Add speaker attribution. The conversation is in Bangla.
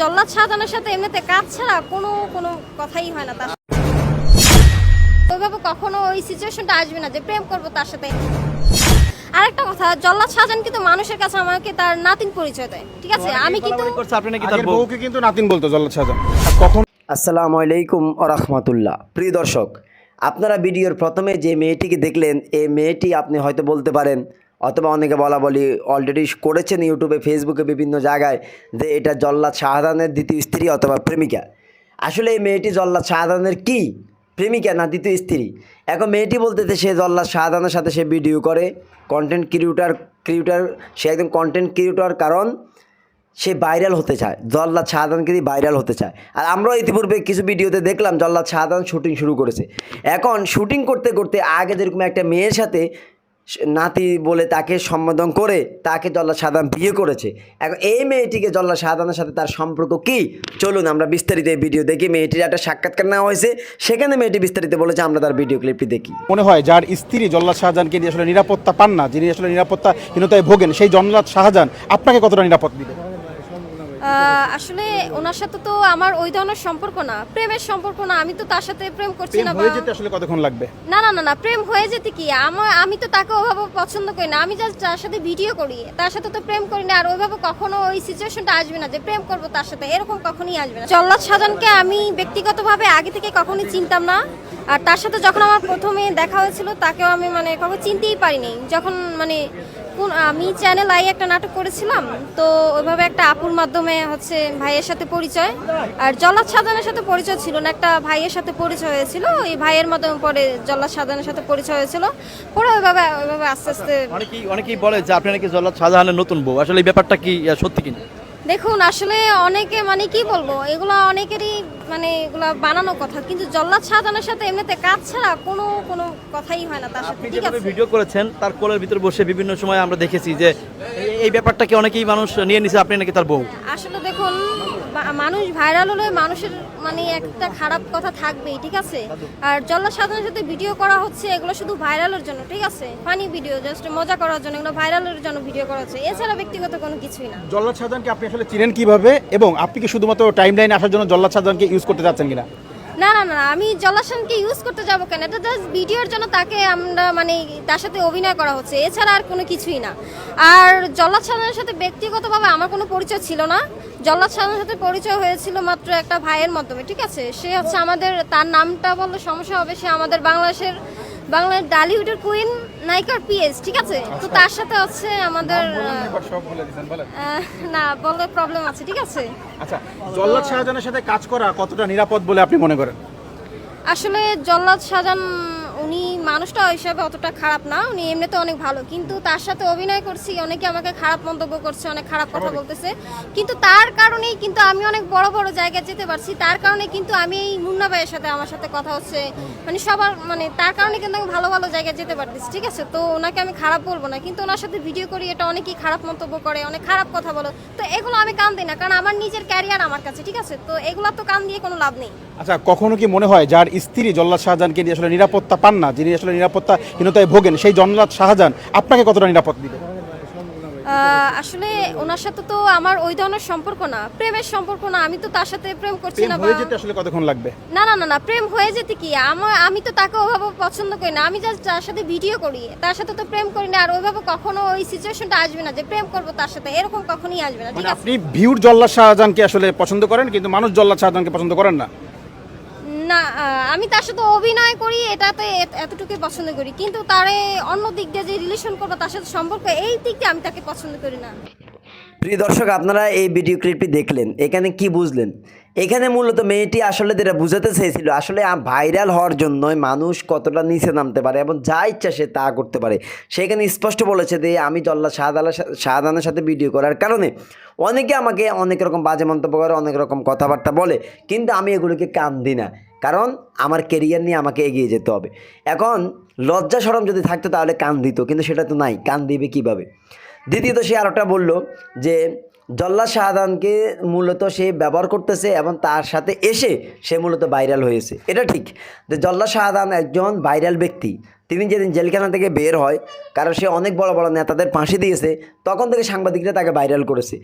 Speaker 1: জল্লাদ শাহজাহানের সাথে এমনিতে কাজ ছাড়া কোনো কোনো কথাই হয় না তার ওইভাবে কখনো ওই সিচুয়েশনটা আসবে না যে প্রেম করব তার সাথে। আরেকটা কথা জল্লাদ শাহজাহান কিন্তু মানুষের কাছে আমাকে তার নাতিন পরিচয় দেয় ঠিক আছে? আমি কিন্তু
Speaker 2: আপনি নাকি তার
Speaker 3: বউকে কিন্তু নাতিন বলতো জল্লাদ আর কখন
Speaker 4: আসসালামু আলাইকুম রহমতুল্লাহ। প্রিয় দর্শক আপনারা ভিডিওর প্রথমে যে মেয়েটিকে দেখলেন এই মেয়েটি আপনি হয়তো বলতে পারেন অথবা অনেকে বলা বলি অলরেডি করেছেন ইউটিউবে, ফেসবুকে বিভিন্ন জায়গায় যে এটা জল্লাদ শাহজাহানের দ্বিতীয় স্ত্রী অথবা প্রেমিকা। আসলে এই মেয়েটি জল্লাদ শাহজাহানের কি? প্রেমিকা না দ্বিতীয় স্ত্রী? এখন মেয়েটি বলতেছে সে জল্লাদ শাহজাহানের সাথে সে ভিডিও করে কন্টেন্ট ক্রিয়েটার ক্রিয়েটার সে একদম কন্টেন্ট ক্রিয়েটার কারণ সে ভাইরাল হতে চায়, জল্লাদ শাহজাহানকে দিয়ে ভাইরাল হতে চায়। আর আমরাও ইতিপূর্বে কিছু ভিডিওতে দেখলাম জল্লাদ শাহজাহান শুটিং শুরু করেছে। এখন শুটিং করতে করতে আগে যেরকম একটা মেয়ের সাথে নাতি বলে তাকে সম্বোধন করে তাকে জল্লা সাধারণ বিয়ে করেছে। এখন এই মেয়েটিকে জল্লা সাধারণের সাথে তার সম্পর্ক কি? চলুন আমরা বিস্তারিত এই ভিডিও দেখি। মেয়েটির একটা সাক্ষাৎকার নেওয়া হয়েছে। সেখানে মেয়েটি বিস্তারিত বলেছে, আমরা তার ভিডিও ক্লিপটি দেখি।
Speaker 3: মনে হয় যার স্ত্রী জল্লা শাহজাহানকে আসলে নিরাপত্তা পান না, যিনি আসলে নিরাপত্তাহীনতায় ভোগেন, সেই জল্লাদ শাহজাহান আপনাকে কতটা নিরাপদ দিবে?
Speaker 1: আসলে ওনার সাথে তো আমার ওই ধরনের সম্পর্ক না। প্রেমের সম্পর্ক না আমি তো তার সাথে প্রেম করছি না
Speaker 3: হয়ে যেতে আসলে কতক্ষণ লাগবে?
Speaker 1: না না না না প্রেম হয়ে যেতে কি? আমার আমি তো তাকে ওভাবে পছন্দ করি না আমি জাস্ট তার সাথে ভিডিও করি। তার সাথে তো প্রেম করি না আর ওইভাবে কখনো ওই সিচুয়েশনটা আসবে না যে প্রেম করব তার সাথে এরকম কখনোই আসবে না। জল্লাদ সাজানকে আমি ব্যক্তিগতভাবে আগে থেকে কখনোই চিনতাম না আর তার সাথে যখন আমার প্রথমে দেখা হয়েছিল তাকেও আমি মানে কখনো চিনতেই পারিনি। যখন মানে কোন আমি চ্যানেল আই একটা নাটক করেছিলাম, তো ওইভাবে একটা আপুর মাধ্যমে হচ্ছে ভাইয়ের সাথে পরিচয়। আর জল্লাদ সাধনের সাথে পরিচয় ছিল না, একটা ভাইয়ের সাথে পরিচয় হয়েছিল, ওই ভাইয়ের মাধ্যমে পরে জল্লাদ সাধনের সাথে পরিচয় হয়েছিল। পরে ওইভাবে ওইভাবে আস্তে আস্তে
Speaker 2: অনেকেই অনেকেই বলে যে আপনি নাকি জল্লাদ সাধারণের নতুন বউ। আসলে এই ব্যাপারটা কি সত্যি কিনা?
Speaker 1: দেখুন আসলে অনেকে মানে কি বলব এগুলো অনেকেরই মানে এগুলা বানানো কথা কিন্তু জল্লাদ সাজানোর সাথে এমনিতে কাজ ছাড়া কোনো কোনো কথাই হয় না তার সাথে ঠিক আছে?
Speaker 2: ভিডিও করেছেন তার কোলের ভিতর বসে বিভিন্ন সময় আমরা দেখেছি যে এই- ব্যাপারটাকে অনেকেই মানুষ নিয়ে নিছে আপনি নাকি তার বউ?
Speaker 1: আসলে দেখুন মানুষ ভাইরাল হলে মানুষের মানে একটা খারাপ কথা থাকবেই, ঠিক আছে? আর জল্লা সাধারণের সাথে ভিডিও করা হচ্ছে, এগুলো শুধু ভাইরালের জন্য, ঠিক আছে? ফানি ভিডিও জাস্ট মজা করার জন্য, এগুলো ভাইরালের জন্য ভিডিও করা হচ্ছে। এছাড়া ব্যক্তিগত কোনো কিছুই না।
Speaker 3: জল্লাদ সাধারণকে আপনি আসলে চিনেন কীভাবে? এবং আপনি কি শুধুমাত্র টাইম লাইনে আসার জন্য জল্লাদ সাধারণকে ইউজ করতে চাচ্ছেন কিনা?
Speaker 1: না না না আমি জলাশানকে ইউজ করতে যাব কেন? এটা জাস্ট ভিডিওর জন্য তাকে আমরা মানে তার সাথে অভিনয় করা হচ্ছে। এছাড়া আর কোনো কিছুই না। আর জলাশনের সাথে ব্যক্তিগতভাবে আমার কোনো পরিচয় ছিল না। জল্লাদ সাথে পরিচয় হয়েছিল মাত্র একটা ভাইয়ের মাধ্যমে, ঠিক আছে? সে হচ্ছে আমাদের, তার নামটা বললে সমস্যা হবে, সে আমাদের বাংলাদেশের, বাংলার ডালিউডের কুইন নায়িকার পিএস ঠিক আছে? তো তার সাথে হচ্ছে আমাদের না বলে প্রবলেম আছে ঠিক আছে?
Speaker 3: আচ্ছা জল্লাদ শাহজানের সাথে কাজ করা কতটা নিরাপদ বলে আপনি মনে করেন?
Speaker 1: আসলে জল্লাদ উনি মানুষটা হিসাবে অতটা খারাপ না উনি এমনিতে অনেক ভালো। কিন্তু তার সাথে অভিনয় করছি অনেকে আমাকে খারাপ মন্তব্য করছে অনেক খারাপ কথা বলতেছে। কিন্তু তার কারণেই কিন্তু আমি অনেক বড় বড় জায়গায় যেতে পারছি তার কারণে কিন্তু আমি এই মুন্না ভাইয়ের সাথে আমার সাথে কথা হচ্ছে। মানে সবার মানে তার কারণে কিন্তু আমি ভালো ভালো জায়গায় যেতে পারতেছি ঠিক আছে? তো ওনাকে আমি খারাপ বলব না কিন্তু ওনার সাথে ভিডিও করি এটা অনেকেই খারাপ মন্তব্য করে অনেক খারাপ কথা বলো। তো এগুলো আমি কান দিই না কারণ আমার নিজের ক্যারিয়ার আমার কাছে ঠিক আছে? তো এগুলো তো কান দিয়ে কোনো লাভ নেই।
Speaker 3: আচ্ছা কখনো কি মনে হয় যার স্ত্রী জল্লাদ শাহজাহানকে দিয়ে আসলে নিরাপত্তা পান না যিনি আসলে নিরাপত্তাহীনতায় ভোগেন সেই জল্লাদ শাহজাহান আপনাকে কতটা নিরাপদ দিবে?
Speaker 1: আসলে ওনার সাথে তো আমার ওই ধরনের সম্পর্ক না। প্রেমের সম্পর্ক না আমি তো তার সাথে প্রেম করছি না
Speaker 3: হয়ে যেতে আসলে কতক্ষণ লাগবে?
Speaker 1: না না না না প্রেম হয়ে যেতে কি? আমার আমি তো তাকে ওভাবে পছন্দ করি না আমি জাস্ট তার সাথে ভিডিও করি। তার সাথে তো প্রেম করি না আর ওইভাবে কখনো ওই সিচুয়েশনটা আসবে না যে প্রেম করব তার সাথে এরকম কখনোই আসবে না ঠিক
Speaker 3: মানে
Speaker 1: আছে?
Speaker 3: আপনি ভিউর জল্লাদ শাহজাহানকে আসলে পছন্দ করেন কিন্তু মানুষ জল্লাদ শাহজাহানকে পছন্দ করেন না।
Speaker 1: না আমি তার সাথে অভিনয় করি এটাতে এত- এতটুকুই পছন্দ করি। কিন্তু তারে অন্য দিক দিয়ে যে রিলেশন করব, তার সাথে সম্পর্ক, এই দিক দিয়ে আমি তাকে পছন্দ করি না।
Speaker 4: প্রিয় দর্শক, আপনারা এই ভিডিও ক্লিপটি দেখলেন, এখানে কি বুঝলেন? এখানে মূলত মেয়েটি আসলে যেটা বুঝাতে চেয়েছিল, আসলে ভাইরাল হওয়ার জন্যই মানুষ কতটা নিচে নামতে পারে এবং যা ইচ্ছা সে তা করতে পারে। সেখানে স্পষ্ট বলেছে যে, আমি জল্লা শাহদালা শাহদানের সাথে ভিডিও করার কারণে অনেকে আমাকে অনেক রকম বাজে মন্তব্য করে, অনেক রকম কথাবার্তা বলে, কিন্তু আমি এগুলোকে কান দিই না। কারণ আমার কেরিয়ার নিয়ে আমাকে এগিয়ে যেতে হবে। এখন লজ্জা সরম যদি থাকতো তাহলে কান দিত, কিন্তু সেটা তো নাই, কান দিবে কীভাবে? দ্বিতীয়ত সে আরেকটা বলল যে জল্লা শাহাদানকে মূলত সে ব্যবহার করতেছে এবং তার সাথে এসে সে মূলত ভাইরাল হয়েছে। এটা ঠিক, যে জল্লা শাহাদান একজন ভাইরাল ব্যক্তি। তিনি যেদিন জেলখানা থেকে বের হয়, কারণ সে অনেক বড় বড় নেতাদের ফাঁসি দিয়েছে, তখন থেকে সাংবাদিকরা তাকে ভাইরাল করেছে।